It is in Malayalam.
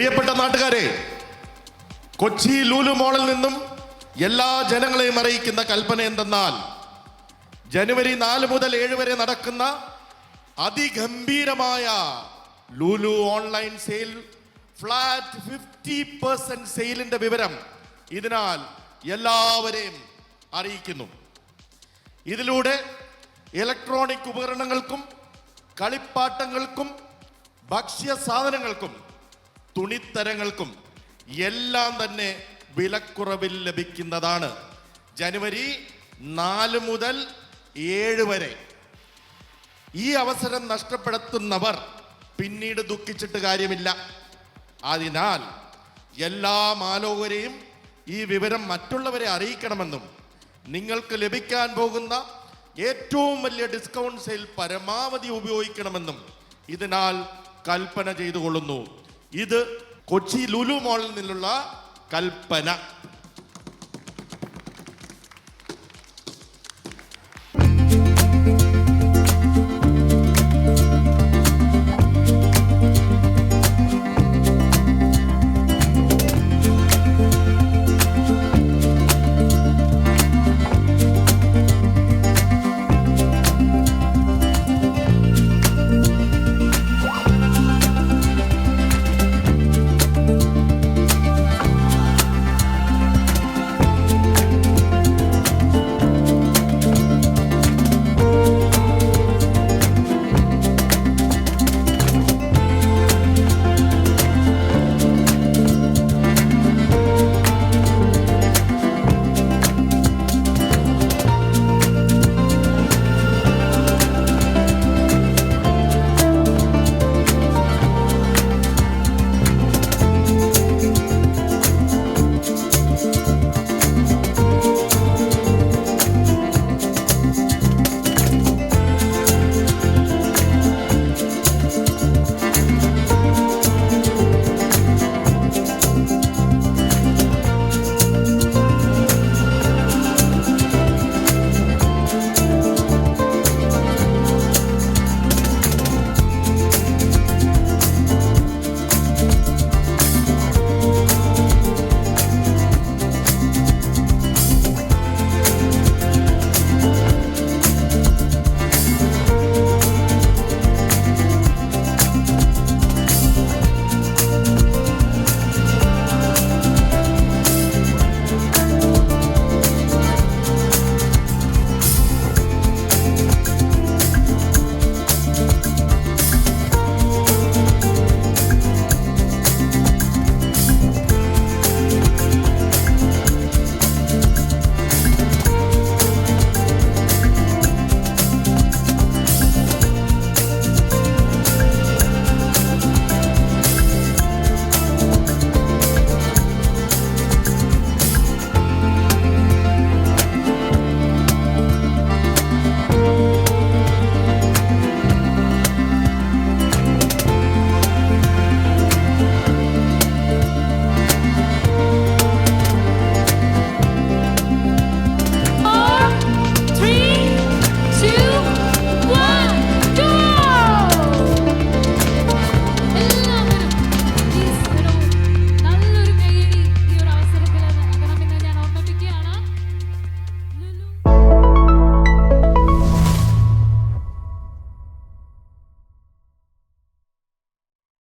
പ്രിയപ്പെട്ട നാട്ടുകാരെ കൊച്ചി ലൂലു മോളിൽ നിന്നും എല്ലാ ജനങ്ങളെയും അറിയിക്കുന്ന കൽപ്പന എന്തെന്നാൽ ജനുവരി നാല് മുതൽ ഏഴ് വരെ നടക്കുന്ന അതിഗംഭീരമായ Lulu online sale flat fifty percent സെയിലിന്റെ വിവരം ഇതിനാൽ എല്ലാവരെയും അറിയിക്കുന്നു. ഇതിലൂടെ ഇലക്ട്രോണിക് ഉപകരണങ്ങൾക്കും കളിപ്പാട്ടങ്ങൾക്കും ഭക്ഷ്യ സാധനങ്ങൾക്കും തുണിത്തരങ്ങൾക്കും എല്ലാം തന്നെ വിലക്കുറവിൽ ലഭിക്കുന്നതാണ്. ജനുവരി നാല് മുതൽ ഏഴ് വരെ. ഈ അവസരം നഷ്ടപ്പെടുത്തുന്നവർ പിന്നീട് ദുഃഖിച്ചിട്ട് കാര്യമില്ല. അതിനാൽ എല്ലാ മാലോകരെയും ഈ വിവരം മറ്റുള്ളവരെ അറിയിക്കണമെന്നും നിങ്ങൾക്ക് ലഭിക്കാൻ പോകുന്ന ഏറ്റവും വലിയ ഡിസ്കൗണ്ട് സെയിൽ പരമാവധി ഉപയോഗിക്കണമെന്നും ഇതിനാൽ കൽപ്പന ചെയ്തുകൊള്ളുന്നു. ഇത് കൊച്ചി ലുലു മോളിൽ നിന്നുള്ള കൽപ്പന.